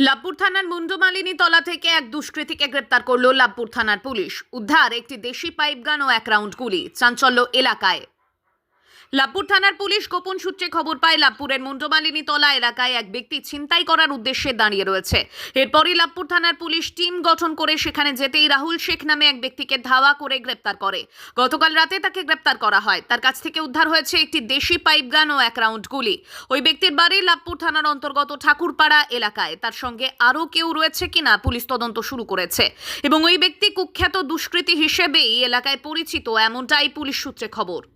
লাভপুর থানার মুন্ডমালিনী তলা থেকে এক দুষ্কৃতীকে গ্রেপ্তার করল লাভপুর থানার পুলিশ। উদ্ধার একটি দেশি পাইপগান ও এক রাউন্ড গুলি। চাঞ্চল্য এলাকায়। লাভপুর থানার পুলিশ গোপন সূত্রে খবর পায় লাভপুরের মুন্ডমালিনী তলা এলাকায় এক ব্যক্তি ছিনতাই করার উদ্দেশ্যে দাঁড়িয়ে রয়েছে। এরপরই লাভপুর থানার পুলিশ টিম গঠন করে সেখানে যেতেই রাহুল শেখ নামে এক ব্যক্তিকে ধাওয়া করে গ্রেপ্তার করে। গতকাল রাতে তাকে গ্রেপ্তার করা হয়। তার কাছ থেকে উদ্ধার হয়েছে একটি দেশি পাইপগান ও এক রাউন্ড গুলি। ওই ব্যক্তির বাড়ি লাভপুর থানার অন্তর্গত ঠাকুরপাড়া এলাকায়। তার সঙ্গে আরও কেউ রয়েছে কিনা পুলিশ তদন্ত শুরু করেছে। এবং ওই ব্যক্তি কুখ্যাত দুষ্কৃতী হিসেবেই এলাকায় পরিচিত, এমনটাই পুলিশ সূত্রে খবর।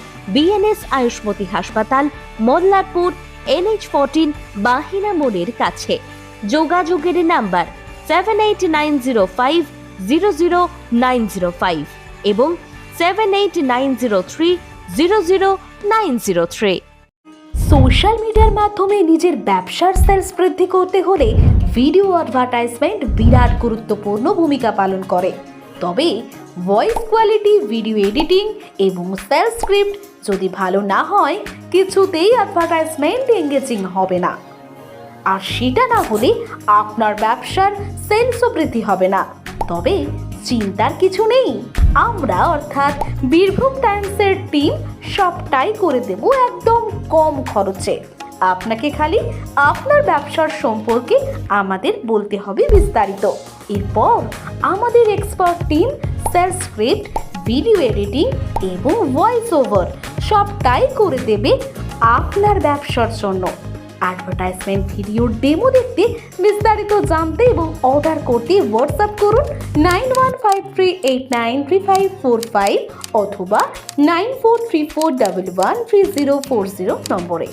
বিএনএস আয়ুষ্মতি হাসপাতাল মল্লারপুর এনএইচ ফোরটিন বাহিনা মোড়ের কাছে যোগাযোগের number seven eight nine zero five zero zero nine zero five এবং seven eight nine zero three zero zero nine zero three social মিডিয়ার মাধ্যমে নিজের ব্যবসার সেলস বৃদ্ধি করতে হলে ভিডিও অ্যাডভার্টাইজমেন্ট বিরাট গুরুত্বপূর্ণ ভূমিকা পালন করে। তবে ভয়েস কোয়ালিটি ভিডিও এডিটিং এবং সেলস স্ক্রিপ্ট যদি ভালো না হয়, কিছুতেই অ্যাডভার্টাইজমেন্ট এঙ্গেজিং হবে না। আর সেটা না হলে আপনার ব্যবসার সেলসও বৃদ্ধি হবে না। তবে চিন্তার কিছু নেই। আমরা অর্থাৎ বীরভূম টাইমসের টিম সবটাই করে দেব একদম কম খরচে। আপনাকে খালি আপনার ব্যবসার সম্পর্কে আমাদের বলতে হবে বিস্তারিত। এরপর আমাদের expert team sir script video editing এবং ভয়েস ওভার সবটাই করে দেবে আপনার ব্যবসার জন্য। অ্যাডভার্টাইজমেন্ট ভিডিও ডেমো দেখতে বিস্তারিত জানতে এবং অর্ডার করতে হোয়াটসঅ্যাপ করুন nine one five three eight nine three five four five অথবা nine four three four one three zero four zero নম্বরে।